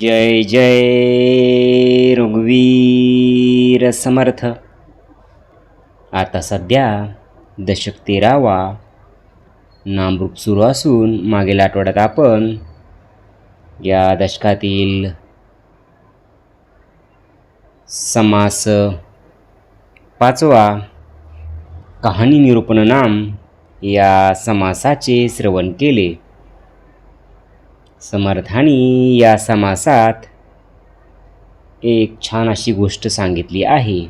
जय जय रघुवीर समर्थ. आता सध्या दशक तेरावा. नामरूप सुरू असून मागील आठवड्यात आपण या दशकातील समास पाचवा कहाणी निरूपण नाम या समासाचे श्रवण केले. समर्थानी या समासात एक छान अशी गोष्ट सांगितली आहे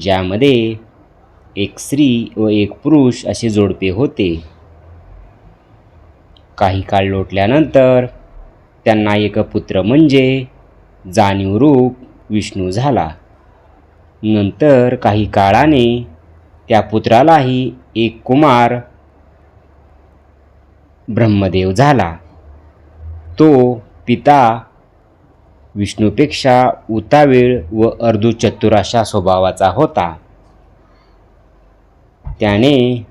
ज्यामध्ये एक स्त्री व एक पुरुष असे जोडपे होते. काही काळ लोटल्यानंतर त्यांना एक पुत्र म्हणजे जाणीवरूप विष्णू झाला. नंतर काही काळाने त्या पुत्रालाही एक कुमार ब्रह्मदेव झाला. तो पिता विष्णूपेक्षा उतावीळ व अर्धुचतुराशा स्वभावाचा होता. त्याने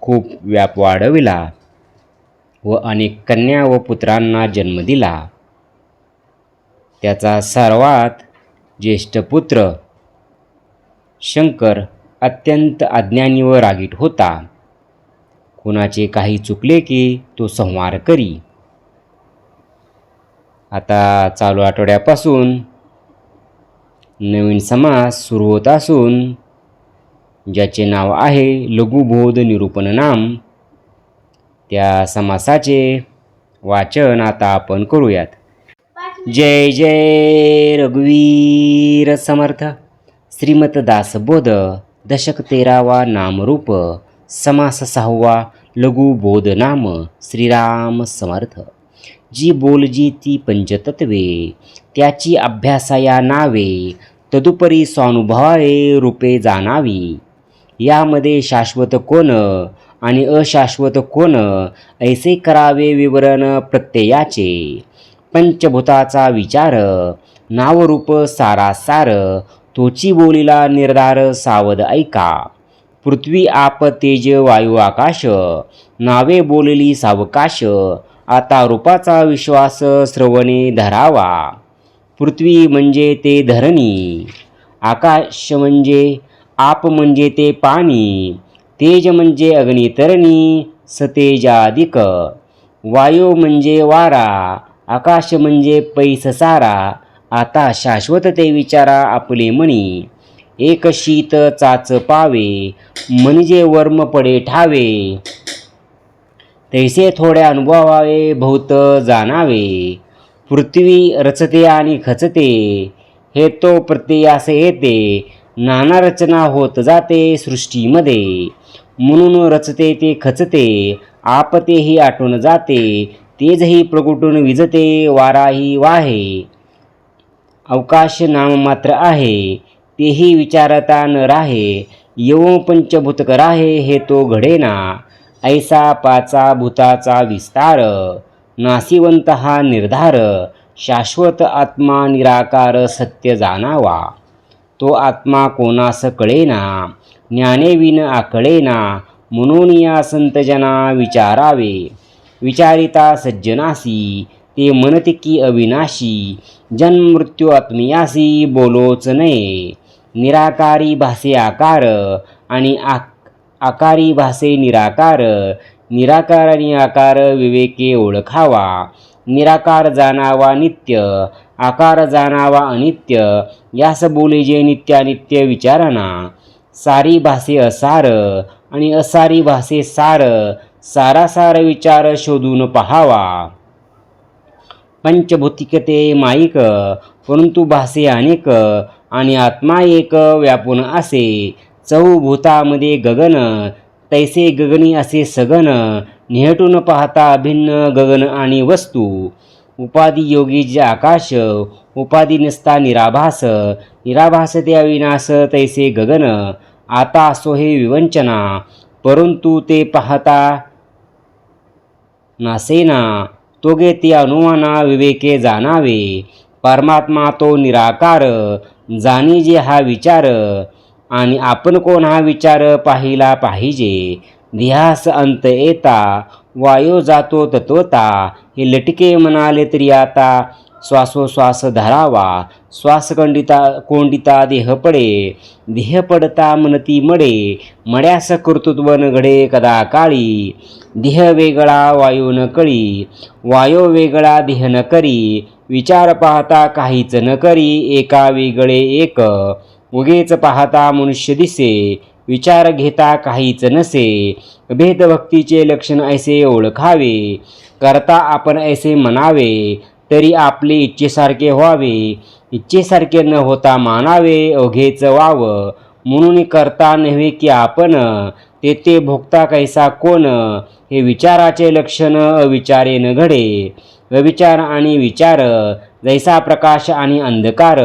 खूप व्याप वाढविला व अनेक कन्या व पुत्रांना जन्म दिला. त्याचा सर्वात ज्येष्ठ पुत्र शंकर अत्यंत अज्ञानी व रागीट होता. कुणाचे काही चुकले की तो संहार करी. आता चालू आठवड्यापासून नवीन समास सुरू होत असून ज्याचे नाव आहे लघुबोध निरूपण नाम त्या समासाचे वाचन आता आपण करूयात. जय जय रघुवीर समर्थ श्रीमत दासबोध दशक तेरावा नामरूप समास सहावा लघुबोध नाम श्रीराम समर्थ. जी बोलजी ती पंचतत्वे त्याची अभ्यासाया नावे तदुपरी स्वानुभवाये रूपे जाणावी यामध्ये शाश्वत कोण आणि अशाश्वत कोण ऐसे करावे विवरण प्रत्ययाचे. पंचभूताचा विचार नावरूप सारासार तोची बोलीला निर्धार सावध ऐका. पृथ्वी आप तेज वायू आकाश नावे बोलली सावकाश आता रूपाचा विश्वास श्रवणे धरावा. पृथ्वी म्हणजे ते धरणी आकाश म्हणजे आप म्हणजे ते पाणी तेज म्हणजे अग्नितरणी सतेजाधिक वायू म्हणजे वारा आकाश म्हणजे पैस सारा. आता शाश्वत ते विचारा आपले मणी. एक शीत चाच पावे म्हणजे वर्म पडे ठावे. तैसे थोडे अनुभवावे भौत जाणावे. पृथ्वी रचते आणि खचते हे तो प्रत्ययास येते. नाना रचना होत जाते सृष्टीमध्ये. म्हणून रचते ते खचते आपतेही आटून जाते तेजही प्रगुटून विजते वाराही वाहे. अवकाश नाममात्र आहे तेही विचारता न राहे. येवो पंचभूतकर आहे हे तो घडेना. ऐसा पाचा भूताचा विस्तार नासिवंत हा निर्धार शाश्वत आत्मा निराकार सत्य जाणावा. तो आत्मा कोणास कळेना ज्ञानेविन आकळेना म्हणून या संतजना विचारावे. विचारिता सज्जनासी ते मनतिकी अविनाशी जनमृत्यू आत्मियासी बोलोच नये. निराकारी भासे आकार आणि आक आकारी भासे निराकार निराकार आणि आकार विवेके ओळखावा. निराकार जाणावा नित्य आकार जाणावा अनित्य यास बोले जे नित्यानित्य विचारणा सारी भासे असार आणि असारी भासे सार सारासार विचार शोधून पहावा. पंचभूतिकते माईक परंतु भासे अनेक आणि आत्मा एक व्यापून असे. चौभूतामध्ये गगन तैसे गगनी असे सगन निहटून पाहता अभिन्न गगन आणि वस्तू. उपाधी योगी जे आकाश उपाधी नसता निराभास निराभास ते अविनाश तैसे गगन. आता असो हे विवंचना परंतु ते पाहता नासेना. तोगे ते अनुमाना विवेके जाणावे. परमात्मा तो निराकार जाणी जे हा विचार. आणि आपण कोण हा विचार पाहिला पाहिजे? ध्यास अंत येता वायो जातो तत्वता हे लटके म्हणाले तरी आता श्वासोश्वास धरावा. श्वासखंडिता कोंडिता देह पडे. देह पडता मनती मडे. मड्यास कर्तृत्व न घडे कदा काळी. देह वेगळा वायू न कळी. वायो वेगळा देह न करी. विचार पाहता काहीच न करी. एका वेगळे एक. उगेच पाहता मनुष्य दिसे विचार घेता काहीच नसे. भेदभक्तीचे लक्षण ऐसे ओळखावे करता आपण ऐसे म्हणावे तरी आपले इच्छेसारखे व्हावे. इच्छेसारखे न होता मानावे अवघेच व्हावं म्हणून करता नव्हे की आपण तेथे भोगता कैसा कोण? हे विचाराचे लक्षण अविचारे न घडे. अविचार आणि विचार जैसा प्रकाश आणि अंधकार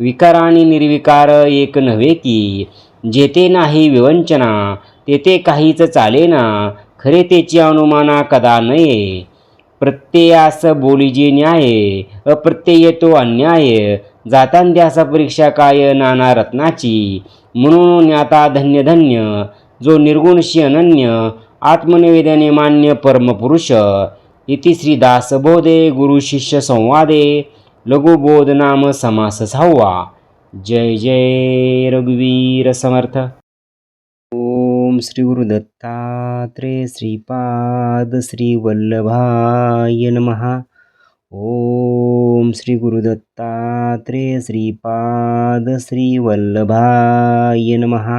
विकार आणि निर्विकार एक नव्हे की जेथे नाही विवंचना तेथे काहीच चालेना खरे त्याची अनुमाना कदा नये. प्रत्ययास बोलीजे न्याय अप्रत्यय तो अन्याय जातांद्यास परीक्षा काय नाना रत्नाची म्हणून ज्ञाता धन्य धन्य जो निर्गुणशी अनन्य आत्मनिवेदने मान्य परमपुरुष इति श्री दासबोधे गुरुशिष्य संवादे लघुबोध नाम समास सहावा जय जय रघुवीर समर्थ। ओम श्री गुरुदत्तात्रे श्रीपाद श्री वल्लभाय नमहा ओम श्री गुरुदत्तात्रेय श्रीपाद श्री वल्लभाय नमहा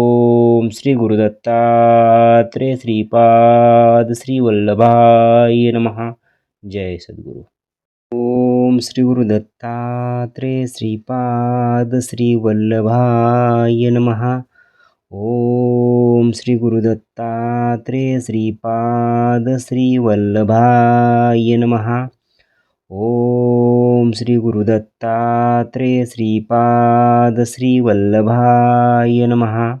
श्री गुरुदत्तात्रेय श्रीपाद श्री वल्लभाय नमः। जय सद्गुरु। ओम श्री गुरुदत्तात्रेय श्रीपाद श्री वल्लभाय नमः। ओम श्री गुरुदत्तात्रेय श्रीपाद श्री वल्लभाय नमः। ओम श्री गुरुदत्तात्रेय श्रीपाद श्री वल्लभाय नमः।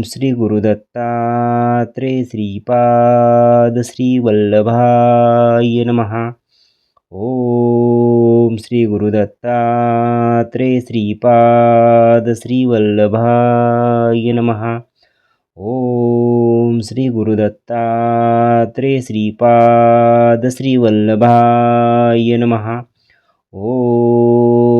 ओम श्री गुरुदत्तात्रे श्रीपाद श्री वल्लभाय नमः। ओम श्री गुरुदत्तात्रे श्रीपाद श्रीवल्लभाय नमः। ओम श्री गुरुदत्तात्रे श्रीपाद श्रीवल्लभाय नमः। नमः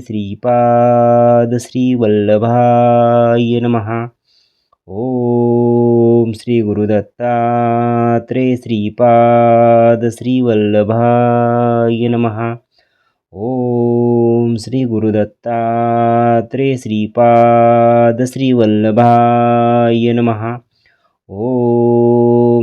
श्रीपाद श्री नमः। ॐ श्री गुरुदत्तात्रेय श्रीपाद श्रीवल्लभाय नमः। ॐ श्री गुरुदत्तात्रेय श्रीपाद श्री वल्लभाय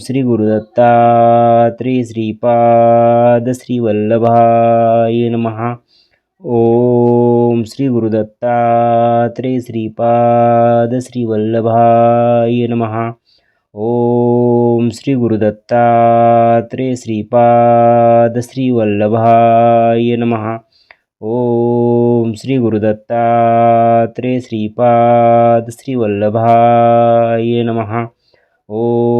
श्री गुरुदत्तात्री श्रीपाद श्रीवल्लभाय महा ओम श्री गुरुदत्तात्रे श्रीपाद श्रीवल्लभाय महा ओम श्री गुरुदत्तात्रे श्रीपाद श्रीवल्लभाय महा ओम श्री गुरुदत्तात्रे श्रीपाद श्रीवल्लभाय महा ओम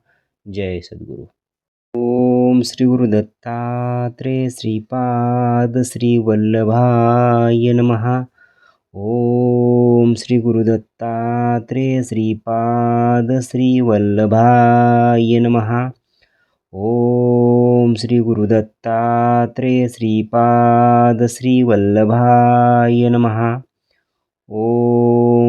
जय सद्गुरु। ओम श्री गुरुदत्तात्रेय श्रीपाद श्री वल्लभाय नमहा ओम श्री गुरुदत्तात्रेय श्रीपाद श्री वल्लभाय नमहा ओम श्री गुरुदत्तात्रेय श्रीपाद श्री वल्लभाय नमः।